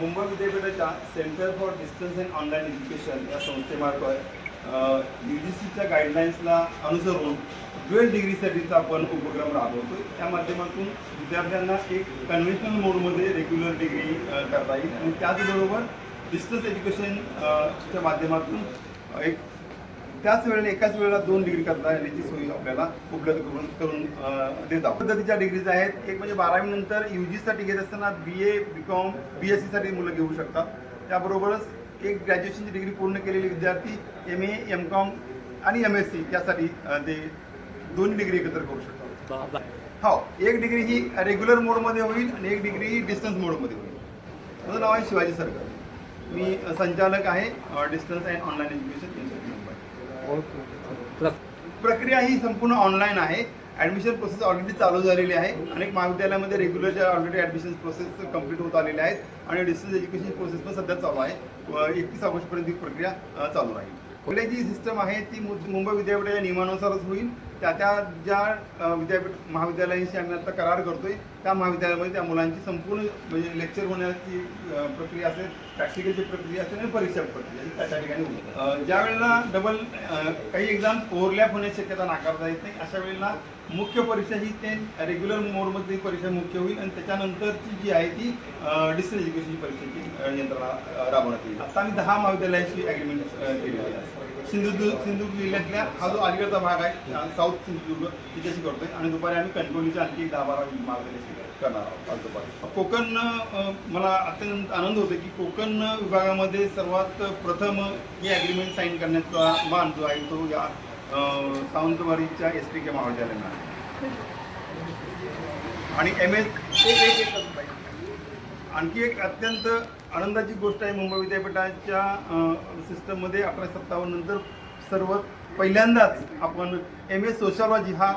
मुंबई विद्यापीठाच्या centre for distance and online education या संस्थेमार्फत यू जी सीच्या गाईडलाईन्सला अनुसरून ड्युएल डिग्रीसाठीचा आपण उपक्रम राबवतो त्या माध्यमातून विद्यार्थ्यांना एक कन्व्हेन्शनल मोडमध्ये रेग्युलर डिग्री करता येईल. आणि त्याचबरोबर डिस्टन्स एज्युकेशन च्या माध्यमातून एक त्याच वेळेला एकाच वेळेला दोन डिग्री करता येण्याची सोय आपल्याला उपलब्ध करून करून देत आहोत. पद्धतीच्या डिग्रीज आहेत. एक म्हणजे बारावी नंतर यू जीसाठी घेत असताना बी A B com B S सीसाठी मुलं घेऊ शकतात. त्याबरोबरच एक ग्रॅज्युएशनची डिग्री पूर्ण केलेले विद्यार्थी एम ए एम कॉम आणि एम एस सी यासाठी ते दोन डिग्री एकत्र करू शकतात. हो एक डिग्री ही रेग्युलर मोडमध्ये होईल आणि एक डिग्री ही डिस्टन्स मोडमध्ये होईल. माझं नाव आहे शिवाजी सरकार. मी संचालक आहे distance and online education institute प्रक्रिया ही संपूर्ण ऑनलाईन आहे. ॲडमिशन प्रोसेस ऑलरेडी चालू झालेली आहे. अनेक महाविद्यालयामध्ये रेग्युलरच्या ऑलरेडी ॲडमिशन प्रोसेस कंप्लीट होत आलेल्या आहेत आणि डिस्टन्स एज्युकेशन प्रोसेस पण सध्या चालू आहे. एकतीस ऑगस्टपर्यंत ही प्रक्रिया चालू राहील. पहिली जी सिस्टम आहे ती मु- मुंबई विद्यापीठाच्या नियमानुसारच होईल. त्या त्या ज्या विद्यापीठ महाविद्यालयांशी आम्ही आता करार करतोय त्या महाविद्यालयामध्ये त्या मुलांची संपूर्ण म्हणजे लेक्चर होण्याची प्रक्रिया असेल प्रॅक्टिकलची प्रक्रिया असेल आणि परीक्षा प्रक्रिया त्या ठिकाणी ज्या वेळेला डबल काही एक्झाम ओव्हरलॅप होण्याची शक्यता नाकारता येत नाही अशा वेळेला मुख्य परीक्षा ही ते रेग्युलर मोडमध्ये परीक्षा मुख्य होईल आणि त्याच्यानंतरची जी आहे ती डिस्टन्स एज्युकेशनची परीक्षेची यंत्रणा राबवण्यात येईल. आता आम्ही दहा महाविद्यालयाशी ॲग्रीमेंट केलेली आहे. सिंधुदुर्ग सिंधुदुर्ग जिल्ह्यातल्या हा जो अलीकडचा भाग आहे साऊथ सिंधुदुर्ग तिच्याशी करतोय. आणि दुपारी आम्ही कणकवलीच्या आणखी एक दहा बारा मार्गदर्शन करणार आहोत दुपारी. कोकण मला अत्यंत आनंद होतो की कोकण विभागामध्ये सर्वात प्रथम ही ॲग्रीमेंट साईन करण्याचा मान जो आहे तो या सावंतवाडीच्या एस पी के महाविद्यालयानं आहे. आणि एम एस आणखी एक अत्यंत आनंदाची गोष्ट आहे मुंबई विद्यापीठाच्या सिस्टममध्ये अठरा सत्तावन्न नंतर सर्व पहिल्यांदाच आपण एम एस सोशॉलॉजी हा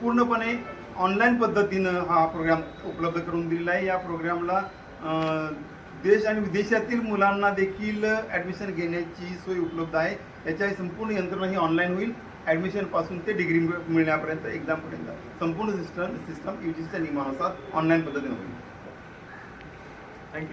पूर्णपणे ऑनलाईन पद्धतीनं हा प्रोग्राम उपलब्ध करून दिलेला आहे. या प्रोग्रामला देश आणि विदेशातील मुलांना देखील ॲडमिशन घेण्याची सोय उपलब्ध आहे. याच्या संपूर्ण यंत्रणा ही ऑनलाईन होईल. ॲडमिशनपासून ते डिग्री मिळण्यापर्यंत एक्झामपर्यंत संपूर्ण सिस्टम सिस्टम यू जी सीच्या नियमानुसार ऑनलाईन पद्धतीने होईल.